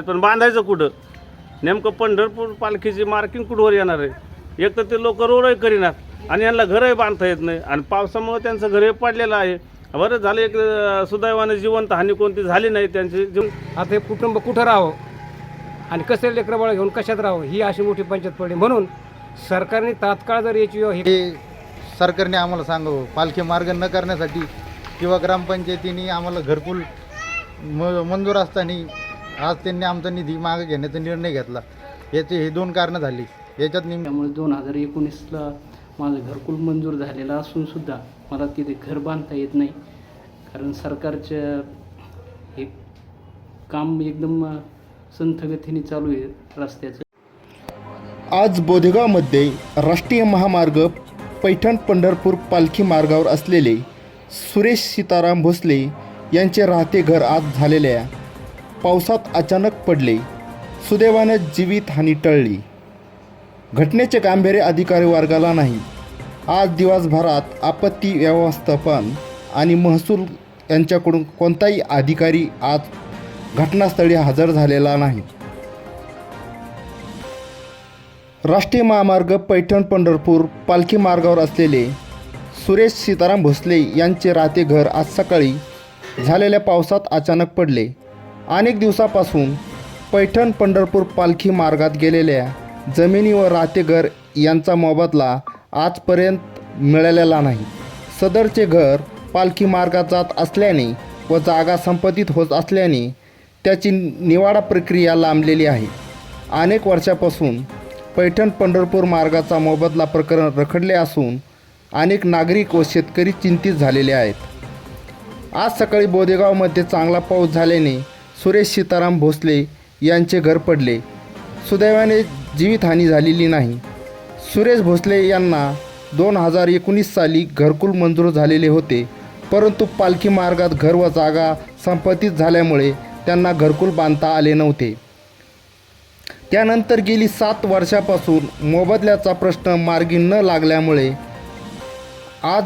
पण बांधायचं कुठं? नेमकं पंढरपूर पालखीची मार्किंग कुठवर येणार आहे? एक तर ते लोक रोडही करीनात आणि यांना घरही बांधता येत नाही आणि पावसामुळे त्यांचं घरही पडलेलं आहे. बरं झालं एक सुदैवानं जिवंत हानी कोणती झाली नाही त्यांची जीव आता हे कुटुंब कुठं राहावं? आणि कसं लेकरं बाळ घेऊन कशात राहावं? ही अशी मोठी पंचायत पडली. म्हणून सरकारने तात्काळ जर याची हे हे सरकारने आम्हाला सांगावं पालखी मार्ग न करण्यासाठी किंवा ग्रामपंचायतीने आम्हाला घरकुल म मंजूर असताना आज त्यांनी आमचा निधी मागे घेण्याचा निर्णय घेतला. याचे हे दोन कारणं झाली. याच्यात नेमकी त्यामुळे दोन हजार एकोणीसला माझं घरकुल मंजूर झालेलं असून सुद्धा मला तिथे घर बांधता येत नाही. कारण सरकारच्या हे काम एकदम अ, संथ गतीने चालू आहे रस्त्याचं. आज बोधेगावमध्ये राष्ट्रीय महामार्ग पैठण पंढरपूर पालखी मार्गावर असलेले सुरेश सीताराम भोसले यांचे राहते घर आज झालेल्या पावसात अचानक पडले. सुदैवानं जीवितहानी टळली. घटनेचे गांभीर्य अधिकारी वर्गाला नाही. आज दिवसभरात आपत्ती व्यवस्थापन आणि महसूल यांच्याकडून कोणताही अधिकारी आज घटनास्थळी हजर झालेला नाही. राष्ट्रीय महामार्ग पैठण पंढरपूर पालखी मार्गावर असलेले सुरेश सीताराम भोसले यांचे राहते घर आज सकाळी झालेल्या पावसात अचानक पडले. अनेक दिवसापासून पैठण पंढरपूर पालखी मार्गात गेलेल्या जमिनी व राहते घर यांचा मोबदला आजपर्यंत मिळालेला नाही. सदरचे घर पालखी मार्गात जात असल्याने व जागा संपत्तीत होत असल्याने त्याची निवाडा प्रक्रिया लांबलेली आहे. अनेक वर्षापासून पैठण पंढरपूर मार्गाचा मोबदला प्रकरण रखडले असून अनेक नागरिक व शेतकरी चिंतित झालेले आहेत. आज सकाळी बोदेगावमध्ये चांगला पाऊस झाल्याने सुरेश सीताराम भोसले यांचे घर पडले. सुदैवाने जीवितहानी झालेली नाही. सुरेश भोसले यांना दोन हजार एकोणीस साली घरकुल मंजूर झालेले होते. परंतु पालखी मार्गात घर व जागा संपत्तीत झाल्यामुळे त्यांना घरकुल बांधता आले नव्हते. त्यानंतर गेली सात वर्षापासून मोबदल्याचा प्रश्न मार्गी न लागल्यामुळे आज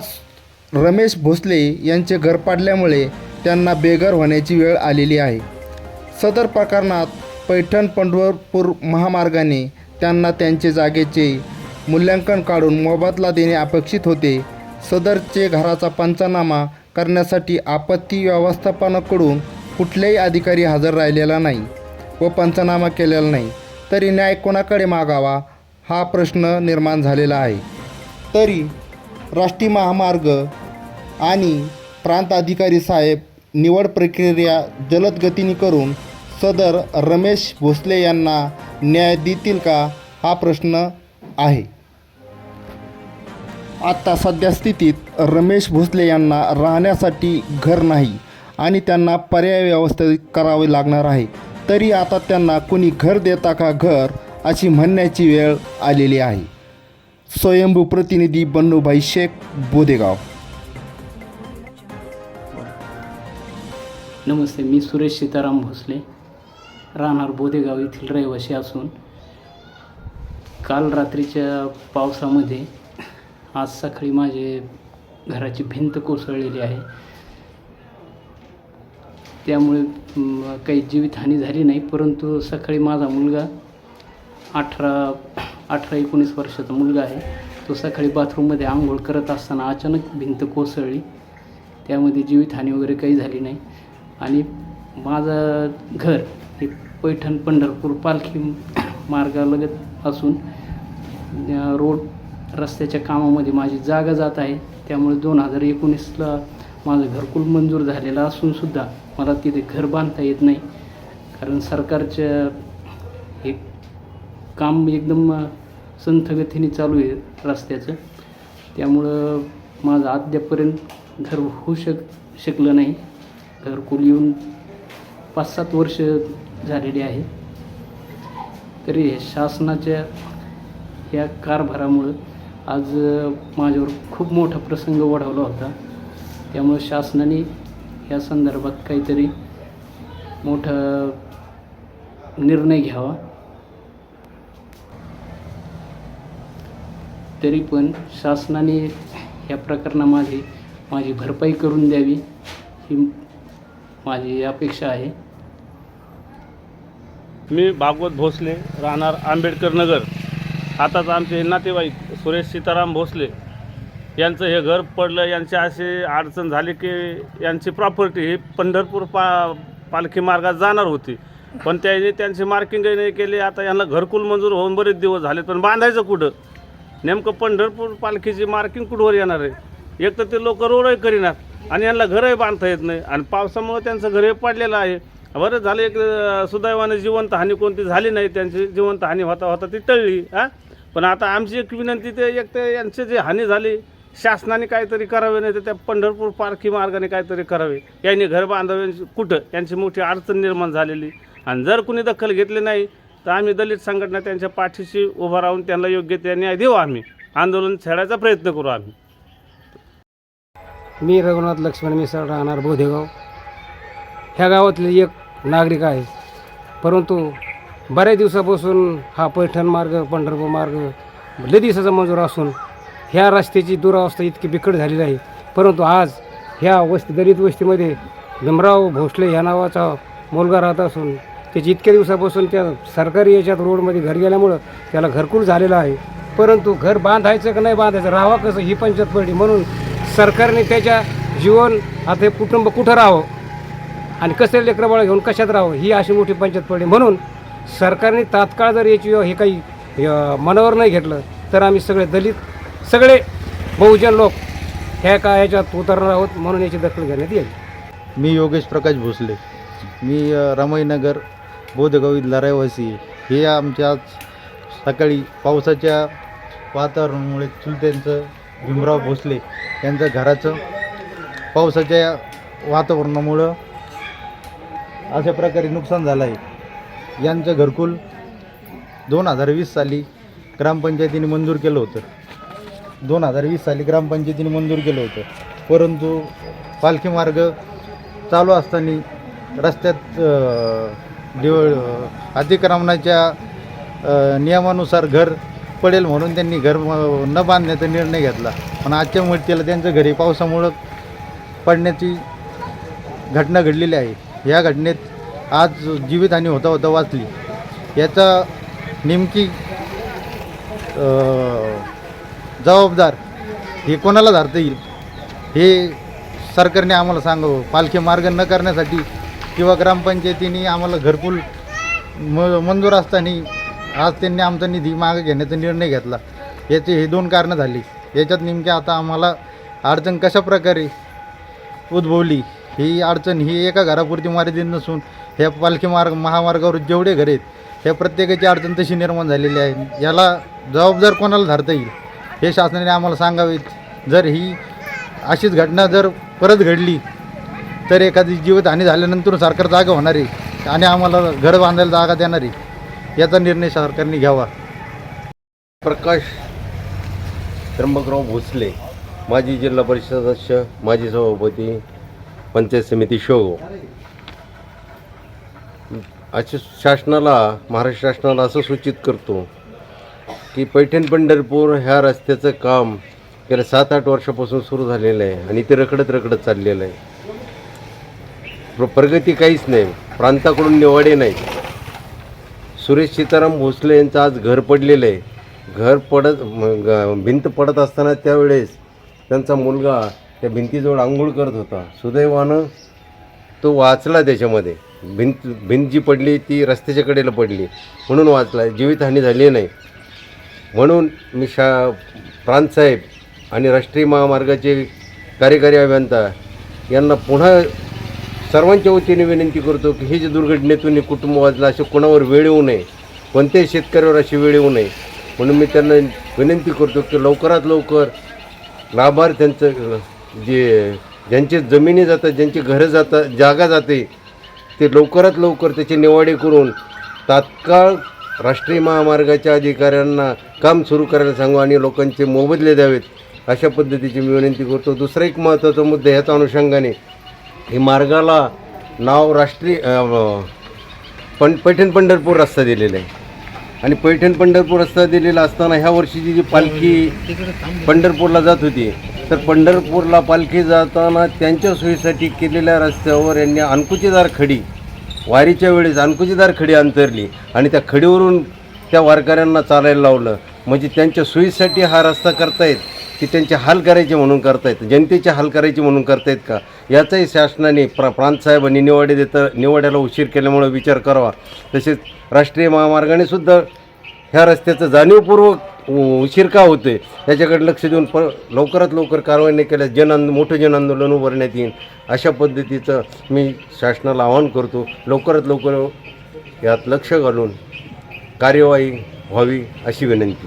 रमेश भोसले यांचे घर पाडल्यामुळे त्यांना बेघर होण्याची वेळ आलेली आहे. सदर प्रकरणात पैठण पंढरपूर महामार्गाने त्यांना त्यांचे जागेचे मूल्यांकन काढून मोबदला देणे अपेक्षित होते. सदरचे घराचा पंचनामा करण्यासाठी आपत्ती व्यवस्थापनाकडून कुठलेही अधिकारी हजर राहिलेला नाही व पंचनामा केलेला नाही तरी न्याय कोणाकडे मागावा हा प्रश्न निर्माण झालेला आहे. तरी राष्ट्रीय महामार्ग आणि प्रांत अधिकारी साहेब निवड प्रक्रिया जलद गतीने करून सदर रमेश भोसले यांना न्याय देतील का हा प्रश्न आहे. आता सध्या स्थितीत रमेश भोसले यांना राहण्यासाठी घर नाही आणि त्यांना पर्याय व्यवस्थित करावे लागणार आहे. तरी आता त्यांना कोणी घर देता का घर अशी म्हणण्याची वेळ आलेली आहे. स्वयंभू प्रतिनिधी बन्नूभाई शेख बोदेगाव. नमस्ते मी सुरेश सीताराम भोसले. राहणार बोदेगाव येथील रहिवासी असून काल रात्रीच्या पावसामध्ये आज सकाळी माझे घराची भिंत कोसळलेली आहे. त्यामुळे काही जीवितहानी झाली नाही परंतु सकाळी माझा मुलगा अठरा अठरा एकोणीस वर्षाचा मुलगा आहे. तो सकाळी बाथरूममध्ये आंघोळ करत असताना अचानक भिंत कोसळली. त्यामध्ये जीवितहानी वगैरे काही झाली नाही. आणि माझं घर हे पैठण पंढरपूर पालखी मार्गालगत असून रोड रस्त्याच्या कामामध्ये माझी जागा जात आहे. त्यामुळे दोन हजार एकोणीसला माझं घरकुल मंजूर झालेलं असूनसुद्धा मला तिथे घर बांधता येत नाही. कारण सरकारच्या हे काम एकदम संथगतीने संथ गतीने चालू आहे रस्त्याचं. त्यामुळं माझं अद्यापर्यंत घर होऊ शक शकलं नाही. घरकुल येऊन पाच सात वर्ष झालेली आहे. तरी हे शासनाच्या या कारभारामुळं आज माझ्यावर खूप मोठा प्रसंग वाढवला होता. त्यामुळं शासनाने या संदर्भात काहीतरी मोठा निर्णय घ्यावा. तरी पण शासनाने या प्रकरणामध्ये माझी भरपाई करून द्यावी ही माझी अपेक्षा आहे. मी भागवत भोसले राहणार आंबेडकर नगर. आताच आमचे हे नातेवाईक सुरेश सीताराम भोसले यांचं हे घर पडलं यांचे असे अडचण झाली की यांची प्रॉपर्टी ही पंढरपूर पा पालखी मार्गात जाणार होती. पण त्यांनी त्यांची मार्किंगही नाही केली. आता यांना घरकुल मंजूर होऊन बरेच दिवस झाले. पण बांधायचं कुठं? नेमकं पंढरपूर पालखीची मार्किंग कुठवर येणार आहे? एक तर ते लोक रोडही करीनात आणि यांना घरही बांधता येत नाही. आणि पावसामुळे त्यांचं घरही पडलेलं आहे. बरं झालं एक सुदैवाने जिवंत हानी कोणती झाली नाही त्यांची जिवंत हानी होता होता ती टळली हां? पण आता आमची एक विनंती ते एक तर यांची जी हानी झाली शासनाने काहीतरी करावे नाही तर त्या पंढरपूर पारखी मार्गाने काहीतरी करावे. यांनी घर बांधावे कुठं? यांची मोठी अडचण निर्माण झालेली. आणि जर कुणी दखल घेतली नाही तर आम्ही दलित संघटना त्यांच्या पाठीशी उभा राहून त्यांना योग्य ते न्याय देऊ आम्ही. आंदोलन छेडायचा प्रयत्न करू आम्ही. मी रघुनाथ लक्ष्मण मिसळ राहणार बोधेगाव. ह्या गावातले एक नागरिक आहे. परंतु बऱ्याच दिवसापासून हा पैठण मार्ग पंढरपूर मार्ग लय दिवसाचा मंजूर असून ह्या रस्त्याची दुरावस्था इतकी बिकट झालेली आहे. परंतु आज ह्या वस्ती दलित वस्तीमध्ये भीमराव भोसले ह्या नावाचा मुलगा राहत असून त्याची इतक्या दिवसापासून त्या सरकारी याच्यात रोडमध्ये घर गेल्यामुळं त्याला घरकुल झालेलं आहे. परंतु घर बांधायचं का नाही बांधायचं राहावं कसं ही पंचायत पडली. म्हणून सरकारने त्याच्या जीवन आता हे कुटुंब कुठं राहावं? आणि कसं लेकरबाळ घेऊन कशात राहावं? ही अशी मोठी पंचायत पडली. म्हणून सरकारने तात्काळ जर याची हे काही मनावर नाही घेतलं तर आम्ही सगळे दलित सगळे बहुजन लोक ह्या का याच्यात उतरणार आहोत? म्हणून याची दखल घेण्यात येईल. मी योगेश प्रकाश भोसले. मी अ, रमाईनगर बोधगाव रहिवासी हे आमच्या सकाळी पावसाच्या वातावरणामुळे चुलत्यांचं भीमराव भोसले यांचं घराचं पावसाच्या वातावरणामुळं अशा प्रकारे नुकसान झालं आहे यांचं घरकुल दोन हजार वीस साली ग्रामपंचायतीने मंजूर केलं होतं. दोन हजार वीस साली ग्रामपंचायतीने मंजूर केलं होतं. परंतु पालखी मार्ग चालू असताना रस्त्यात अ, दिव अतिक्रमणाच्या नियमानुसार घर पडेल म्हणून त्यांनी घर न बांधण्याचा निर्णय घेतला. पण आजच्या मुहूर्ताला त्यांचं घरी पावसामुळं पडण्याची घटना घडलेली आहे. या घटनेत आज जीवितहानी होता होता वाचली. याचा नेमकी जबाबदार हे कोणाला धरता येईल हे सरकारने आम्हाला सांगावं. पालखी मार्ग न करण्यासाठी किंवा ग्रामपंचायतीने आम्हाला घरकुल म मंजूर असताना आज त्यांनी आमचा निधी मागं घेण्याचा निर्णय घेतला. याचे हे दोन कारणं झाली. याच्यात नेमकी आता आम्हाला अडचण कशा प्रकारे उद्भवली ही अडचण ही एका घरापुरती मर्यादित नसून ह्या पालखी मार्ग महामार्गावर जेवढे घर आहेत ह्या प्रत्येकाची अडचण तशी निर्माण झालेली आहे. याला जबाबदार कोणाला धरता येईल हे शासनाने आम्हाला सांगावेत. जर ही अशीच घटना जर परत घडली तर एखादी जीवितहानी झाल्यानंतर सरकार जागा होणार आहे आणि आम्हाला घर बांधायला जागा देणार आहे. याचा निर्णय सरकारने घ्यावा. प्रकाश त्र्यंबकराव भोसले माजी जिल्हा परिषद सदस्य माजी सभापती पंचायत समिती शो. अशा शासनाला महाराष्ट्र शासनाला असं सूचित करतो की पैठण पंढरपूर ह्या रस्त्याचं काम गेल्या सात आठ वर्षापासून सुरू झालेलं आहे आणि ते रखडत रखडत चाललेलं आहे. प्रगती काहीच नाही. प्रांताकडून निवाडे नाही. सुरेश सीताराम भोसले यांचं आज घर पडलेलं आहे. घर पडत भिंत पडत असताना त्यावेळेस त्यांचा मुलगा त्या भिंतीजवळ आंघोळ करत होता. सुदैवानं तो वाचला त्याच्यामध्ये. भिंत भिंत जी पडली ती रस्त्याच्या कडेला पडली. म्हणून वाचला. जीवितहानी झाली नाही. म्हणून मी शा प्रांतसाहेब आणि राष्ट्रीय महामार्गाचे कार्यकारी अभियंता यांना पुन्हा सर्वांच्या वतीने विनंती करतो की हे जे दुर्घटनेतून हे कुटुंब वाचलं असे कोणावर वेळ येऊ नये. कोणत्याही शेतकऱ्यावर अशी वेळ येऊ नये. म्हणून मी त्यांना विनंती करतो की लवकरात लवकर लाभार्थ्यांचं जे ज्यांचे जमिनी जातात ज्यांची घरं जातात जागा जाते ते लवकरात लवकर त्याचे निवाडे करून तात्काळ राष्ट्रीय महामार्गाच्या अधिकाऱ्यांना काम सुरू करायला सांगू आणि लोकांचे मोबदले द्यावेत अशा पद्धतीची मी विनंती करतो. दुसरा एक महत्त्वाचा मुद्दा ह्याच अनुषंगाने हे मार्गाला नाव राष्ट्रीय पण पैठण पंढरपूर रस्ता दिलेला आहे. आणि पैठण पंढरपूर रस्ता दिलेला असताना ह्या वर्षीची जी पालखी पंढरपूरला जात होती तर पंढरपूरला पालखी जाताना त्यांच्या सोयीसाठी केलेल्या रस्त्यावर यांनी अनकुचीदार खडी वारीच्या वेळेस अनकुचीदार खडी अंतरली आणि त्या खडीवरून त्या वारकऱ्यांना चालायला लावलं. म्हणजे त्यांच्या सोयीसाठी हा रस्ता करतायत की त्यांचे हाल करायचे म्हणून करतायत जनतेचे हाल करायचे म्हणून करतायत का? याचाही शासनाने प्रा प्रांतसाहेबांनी निवाडे देता निवाड्याला उशीर केल्यामुळं विचार करावा. तसेच राष्ट्रीय महामार्गाने सुद्धा ह्या रस्त्याचं जाणीवपूर्वक उशीर का होते याच्याकडे लक्ष देऊन प लवकरात लवकर कारवाई नाही केल्यास जनआंद मोठं जन आंदोलन उभारण्यात येईल. अशा पद्धतीचं मी शासनाला आवाहन करतो. लवकरात लवकर यात लक्ष घालून कार्यवाही व्हावी अशी विनंती.